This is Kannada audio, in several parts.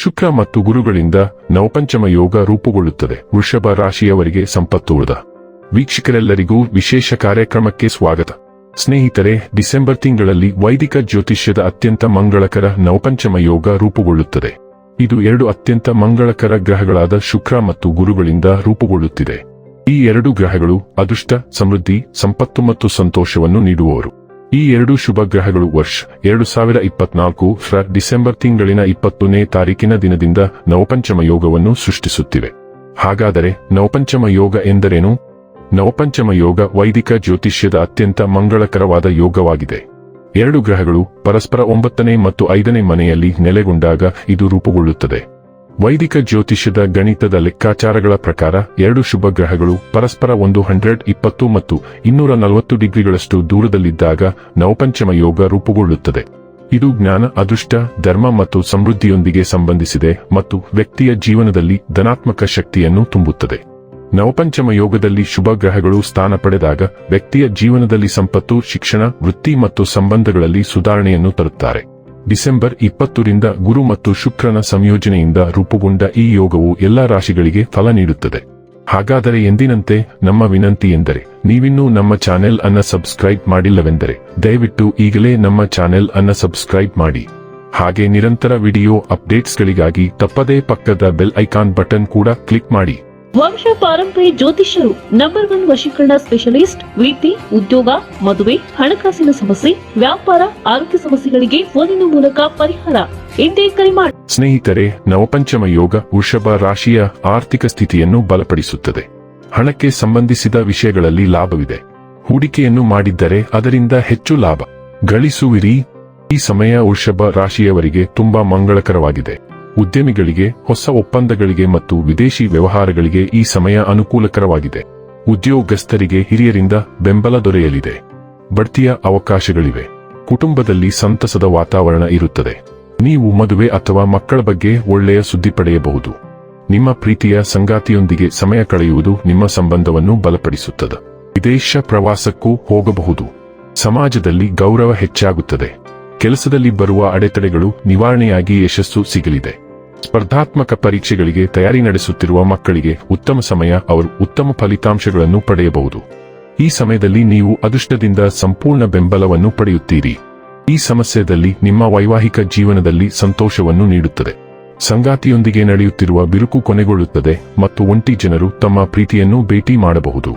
ಶುಕ್ರ ಮತ್ತು ಗುರುಗಳಿಂದ ನವಪಂಚಮ ಯೋಗ ರೂಪುಗೊಳ್ಳುತ್ತದೆ. ವೃಷಭ ರಾಶಿಯವರಿಗೆ ಸಂಪತ್ತು ಉಳಿದ. ವೀಕ್ಷಕರೆಲ್ಲರಿಗೂ ವಿಶೇಷ ಕಾರ್ಯಕ್ರಮಕ್ಕೆ ಸ್ವಾಗತ. ಸ್ನೇಹಿತರೆ, ಡಿಸೆಂಬರ್ ತಿಂಗಳಲ್ಲಿ ವೈದಿಕ ಜ್ಯೋತಿಷ್ಯದ ಅತ್ಯಂತ ಮಂಗಳಕರ ನವಪಂಚಮ ಯೋಗ ರೂಪುಗೊಳ್ಳುತ್ತದೆ. ಇದು ಎರಡು ಅತ್ಯಂತ ಮಂಗಳಕರ ಗ್ರಹಗಳಾದ ಶುಕ್ರ ಮತ್ತು ಗುರುಗಳಿಂದ ರೂಪುಗೊಳ್ಳುತ್ತಿದೆ. ಈ ಎರಡು ಗ್ರಹಗಳು ಅದೃಷ್ಟ, ಸಮೃದ್ಧಿ, ಸಂಪತ್ತು ಮತ್ತು ಸಂತೋಷವನ್ನು ನೀಡುವವರು. ಈ ಎರಡು ಶುಭ ಗ್ರಹಗಳು ವರ್ಷ ಎರಡು ಸಾವಿರ ಇಪ್ಪತ್ನಾಲ್ಕು ಫ್ರ ಡಿಸೆಂಬರ್ ತಿಂಗಳಿನ ಇಪ್ಪತ್ತನೇ ತಾರೀಕಿನ ದಿನದಿಂದ ನವಪಂಚಮ ಯೋಗವನ್ನು ಸೃಷ್ಟಿಸುತ್ತಿವೆ. ಹಾಗಾದರೆ ನವಪಂಚಮ ಯೋಗ ಎಂದರೇನು? ನವಪಂಚಮ ಯೋಗ ವೈದಿಕ ಜ್ಯೋತಿಷ್ಯದ ಅತ್ಯಂತ ಮಂಗಳಕರವಾದ ಯೋಗವಾಗಿದೆ. ಎರಡು ಗ್ರಹಗಳು ಪರಸ್ಪರ ಒಂಬತ್ತನೇ ಮತ್ತು ಐದನೇ ಮನೆಯಲ್ಲಿ ನೆಲೆಗೊಂಡಾಗ ಇದು ರೂಪುಗೊಳ್ಳುತ್ತದೆ. ವೈದಿಕ ಜ್ಯೋತಿಷ್ಯದ ಗಣಿತದ ಲೆಕ್ಕಾಚಾರಗಳ ಪ್ರಕಾರ ಎರಡು ಶುಭ ಗ್ರಹಗಳು ಪರಸ್ಪರ ಒಂದು ಹಂಡ್ರೆಡ್, ಇಪ್ಪತ್ತು ಮತ್ತು ಇನ್ನೂರ ನಲವತ್ತು ಡಿಗ್ರಿಗಳಷ್ಟು ದೂರದಲ್ಲಿದ್ದಾಗ ನವಪಂಚಮ ಯೋಗ ರೂಪುಗೊಳ್ಳುತ್ತದೆ. ಇದು ಜ್ಞಾನ, ಅದೃಷ್ಟ, ಧರ್ಮ ಮತ್ತು ಸಮೃದ್ಧಿಯೊಂದಿಗೆ ಸಂಬಂಧಿಸಿದೆ ಮತ್ತು ವ್ಯಕ್ತಿಯ ಜೀವನದಲ್ಲಿ ಧನಾತ್ಮಕ ಶಕ್ತಿಯನ್ನು ತುಂಬುತ್ತದೆ. ನವಪಂಚಮ ಯೋಗದಲ್ಲಿ ಶುಭ ಗ್ರಹಗಳು ಸ್ಥಾನ ಪಡೆದಾಗ ವ್ಯಕ್ತಿಯ ಜೀವನದಲ್ಲಿ ಸಂಪತ್ತು, ಶಿಕ್ಷಣ, ವೃತ್ತಿ ಮತ್ತು ಸಂಬಂಧಗಳಲ್ಲಿ ಸುಧಾರಣೆಯನ್ನು ತರುತ್ತಾರೆ. ಡಿಸೆಂಬರ್ ಇಪ್ಪತ್ತರಿಂದ ಗುರು ಮತ್ತು ಶುಕ್ರನ ಸಂಯೋಜನೆಯಿಂದ ರೂಪುಗೊಂಡ ಈ ಯೋಗವು ಎಲ್ಲಾ ರಾಶಿಗಳಿಗೆ ಫಲ ನೀಡುತ್ತದೆ. ಹಾಗಾದರೆ ಎಂದಿನಂತೆ ನಮ್ಮ ವಿನಂತಿ ಎಂದರೆ, ನೀವಿನ್ನೂ ನಮ್ಮ ಚಾನೆಲ್ ಅನ್ನ ಸಬ್ಸ್ಕ್ರೈಬ್ ಮಾಡಿಲ್ಲವೆಂದರೆ, ದಯವಿಟ್ಟು ಈಗಲೇ ನಮ್ಮ ಚಾನೆಲ್ ಅನ್ನ ಸಬ್ಸ್ಕ್ರೈಬ್ ಮಾಡಿ. ಹಾಗೆ ನಿರಂತರ ವಿಡಿಯೋ ಅಪ್ಡೇಟ್ಸ್ಗಳಿಗಾಗಿ ತಪ್ಪದೇ ಪಕ್ಕದ ಬೆಲ್ ಐಕಾನ್ ಬಟನ್ ಕೂಡ ಕ್ಲಿಕ್ ಮಾಡಿ. ವಂಶ ಪಾರಂಪರ್ಯ ಜ್ಯೋತಿಷ್ಯರು ನಂಬರ್ ಒನ್ ವಶೀಕರಣ ಸ್ಪೆಷಲಿಸ್ಟ್ ವೃತ್ತಿ ಉದ್ಯೋಗ, ಮದುವೆ, ಹಣಕಾಸಿನ ಸಮಸ್ಯೆ, ವ್ಯಾಪಾರ, ಆರೋಗ್ಯ ಸಮಸ್ಯೆಗಳಿಗೆ ಫೋನಿನ ಮೂಲಕ ಪರಿಹಾರ. ಇಂದೇ ಕರೆ ಮಾಡಿ ಸ್ನೇಹಿತರೆ, ನವಪಂಚಮ ಯೋಗ ವೃಷಭ ರಾಶಿಯ ಆರ್ಥಿಕ ಸ್ಥಿತಿಯನ್ನು ಬಲಪಡಿಸುತ್ತದೆ. ಹಣಕ್ಕೆ ಸಂಬಂಧಿಸಿದ ವಿಷಯಗಳಲ್ಲಿ ಲಾಭವಿದೆ. ಹೂಡಿಕೆಯನ್ನು ಮಾಡಿದ್ದರೆ ಅದರಿಂದ ಹೆಚ್ಚು ಲಾಭ. ಗಳಿಸುವಿರಿ. ಈ ಸಮಯ ವೃಷಭ ರಾಶಿಯವರಿಗೆ ತುಂಬಾ ಮಂಗಳಕರವಾಗಿದೆ. ಉದ್ಯಮಿಗಳಿಗೆ, ಹೊಸ ಒಪ್ಪಂದಗಳಿಗೆ ಮತ್ತು ವಿದೇಶಿ ವ್ಯವಹಾರಗಳಿಗೆ ಈ ಸಮಯ ಅನುಕೂಲಕರವಾಗಿದೆ. ಉದ್ಯೋಗಸ್ಥರಿಗೆ ಹಿರಿಯರಿಂದ ಬೆಂಬಲ ದೊರೆಯಲಿದೆ. ಬಡ್ತಿಯ ಅವಕಾಶಗಳಿವೆ. ಕುಟುಂಬದಲ್ಲಿ ಸಂತಸದ ವಾತಾವರಣ ಇರುತ್ತದೆ. ನೀವು ಮದುವೆ ಅಥವಾ ಮಕ್ಕಳ ಬಗ್ಗೆ ಒಳ್ಳೆಯ ಸುದ್ದಿ ಪಡೆಯಬಹುದು. ನಿಮ್ಮ ಪ್ರೀತಿಯ ಸಂಗಾತಿಯೊಂದಿಗೆ ಸಮಯ ಕಳೆಯುವುದು ನಿಮ್ಮ ಸಂಬಂಧವನ್ನು ಬಲಪಡಿಸುತ್ತದೆ. ವಿದೇಶ ಪ್ರವಾಸಕ್ಕೂ ಹೋಗಬಹುದು. ಸಮಾಜದಲ್ಲಿ ಗೌರವ ಹೆಚ್ಚಾಗುತ್ತದೆ. ಕೆಲಸದಲ್ಲಿ ಬರುವ ಅಡೆತಡೆಗಳು ನಿವಾರಣೆಯಾಗಿ ಯಶಸ್ಸು ಸಿಗಲಿದೆ. ಸ್ಪರ್ಧಾತ್ಮಕ ಪರೀಕ್ಷೆಗಳಿಗೆ ತಯಾರಿ ನಡೆಸುತ್ತಿರುವ ಮಕ್ಕಳಿಗೆ ಉತ್ತಮ ಸಮಯ ಅವರು ಉತ್ತಮ ಫಲಿತಾಂಶಗಳನ್ನು ಪಡೆಯಬಹುದು. ಈ ಸಮಯದಲ್ಲಿ ನೀವು ಅದೃಷ್ಟದಿಂದ ಸಂಪೂರ್ಣ ಬೆಂಬಲವನ್ನು ಪಡೆಯುತ್ತೀರಿ. ಈ ಸಮಸ್ಯೆದಲ್ಲಿ ನಿಮ್ಮ ವೈವಾಹಿಕ ಜೀವನದಲ್ಲಿ ಸಂತೋಷವನ್ನು ನೀಡುತ್ತದೆ. ಸಂಗಾತಿಯೊಂದಿಗೆ ನಡೆಯುತ್ತಿರುವ ಬಿರುಕು ಕೊನೆಗೊಳ್ಳುತ್ತದೆ ಮತ್ತು ಒಂಟಿ ಜನರು ತಮ್ಮ ಪ್ರೀತಿಯನ್ನು ಭೇಟಿ ಮಾಡಬಹುದು.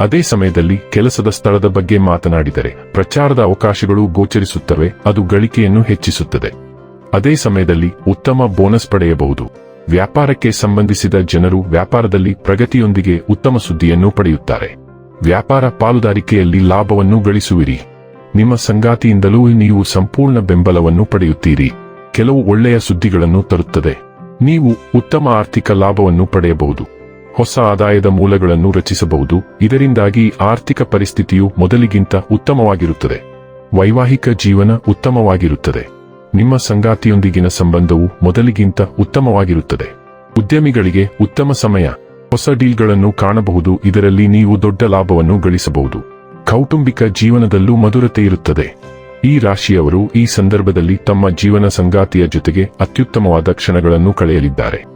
ಅದೇ ಸಮಯದಲ್ಲಿ ಕೆಲಸದ ಸ್ಥಳದ ಬಗ್ಗೆ ಮಾತನಾಡಿದರೆ ಪ್ರಚಾರದ ಅವಕಾಶಗಳು ಗೋಚರಿಸುತ್ತವೆ, ಅದು ಗಳಿಕೆಯನ್ನು ಹೆಚ್ಚಿಸುತ್ತದೆ. ಅದೇ ಸಮಯದಲ್ಲಿ ಉತ್ತಮ ಬೋನಸ್ ಪಡೆಯಬಹುದು. ವ್ಯಾಪಾರಕ್ಕೆ ಸಂಬಂಧಿಸಿದ ಜನರು ವ್ಯಾಪಾರದಲ್ಲಿ ಪ್ರಗತಿಯೊಂದಿಗೆ ಉತ್ತಮ ಸುದ್ದಿಯನ್ನು ಪಡೆಯುತ್ತಾರೆ. ವ್ಯಾಪಾರ ಪಾಲುದಾರಿಕೆಯಲ್ಲಿ ಲಾಭವನ್ನು ಗಳಿಸುವಿರಿ. ನಿಮ್ಮ ಸಂಗಾತಿಯಿಂದಲೂ ನೀವು ಸಂಪೂರ್ಣ ಬೆಂಬಲವನ್ನು ಪಡೆಯುತ್ತೀರಿ. ಕೆಲವು ಒಳ್ಳೆಯ ಸುದ್ದಿಗಳನ್ನು ತರುತ್ತದೆ. ನೀವು ಉತ್ತಮ ಆರ್ಥಿಕ ಲಾಭವನ್ನು ಪಡೆಯಬಹುದು. ಹೊಸ ಆದಾಯದ ಮೂಲಗಳನ್ನು ರಚಿಸಬಹುದು. ಇದರಿಂದಾಗಿ ಆರ್ಥಿಕ ಪರಿಸ್ಥಿತಿಯು ಮೊದಲಿಗಿಂತ ಉತ್ತಮವಾಗಿರುತ್ತದೆ. ವೈವಾಹಿಕ ಜೀವನ ಉತ್ತಮವಾಗಿರುತ್ತದೆ. ನಿಮ್ಮ ಸಂಗಾತಿಯೊಂದಿಗಿನ ಸಂಬಂಧವು ಮೊದಲಿಗಿಂತ ಉತ್ತಮವಾಗಿರುತ್ತದೆ. ಉದ್ಯಮಿಗಳಿಗೆ ಉತ್ತಮ ಸಮಯ, ಹೊಸ ಡೀಲ್ಗಳನ್ನು ಕಾಣಬಹುದು, ಇದರಲ್ಲಿ ನೀವು ದೊಡ್ಡ ಲಾಭವನ್ನು ಗಳಿಸಬಹುದು. ಕೌಟುಂಬಿಕ ಜೀವನದಲ್ಲೂ ಮಧುರತೆ ಇರುತ್ತದೆ. ಈ ರಾಶಿಯವರು ಈ ಸಂದರ್ಭದಲ್ಲಿ ತಮ್ಮ ಜೀವನ ಸಂಗಾತಿಯ ಜೊತೆಗೆ ಅತ್ಯುತ್ತಮವಾದ ಕ್ಷಣಗಳನ್ನು ಕಳೆಯಲಿದ್ದಾರೆ.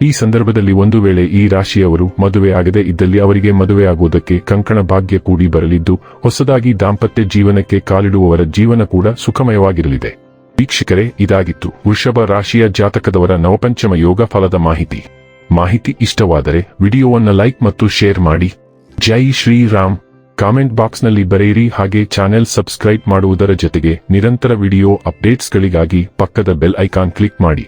ಈ ಸಂದರ್ಭದಲ್ಲಿ ಒಂದು ವೇಳೆ ಈ ರಾಶಿಯವರು ಮದುವೆ ಆಗದೆ ಇದ್ದಲ್ಲಿ ಅವರಿಗೆ ಮದುವೆಯಾಗುವುದಕ್ಕೆ ಕಂಕಣ ಭಾಗ್ಯ ಕೂಡಿ ಬರಲಿದ್ದು, ಹೊಸದಾಗಿ ದಾಂಪತ್ಯ ಜೀವನಕ್ಕೆ ಕಾಲಿಡುವವರ ಜೀವನ ಕೂಡ ಸುಖಮಯವಾಗಿರಲಿದೆ. ವೀಕ್ಷಕರೇ, ಇದಾಗಿತ್ತು ವೃಷಭ ರಾಶಿಯ ಜಾತಕದವರ ನವಪಂಚಮ ಯೋಗ ಫಲದ ಮಾಹಿತಿ. ಮಾಹಿತಿ ಇಷ್ಟವಾದರೆ ವಿಡಿಯೋವನ್ನು ಲೈಕ್ ಮತ್ತು ಶೇರ್ ಮಾಡಿ. ಜೈ ಶ್ರೀರಾಮ್. ಕಾಮೆಂಟ್ ಬಾಕ್ಸ್ನಲ್ಲಿ ಬರೆಯಿರಿ ಹಾಗೆ ಚಾನೆಲ್ ಸಬ್ಸ್ಕ್ರೈಬ್ ಮಾಡುವುದರ ಜೊತೆಗೆ ನಿರಂತರ ವಿಡಿಯೋ ಅಪ್ಡೇಟ್ಸ್ಗಳಿಗಾಗಿ ಪಕ್ಕದ ಬೆಲ್ ಐಕಾನ್ ಕ್ಲಿಕ್ ಮಾಡಿ.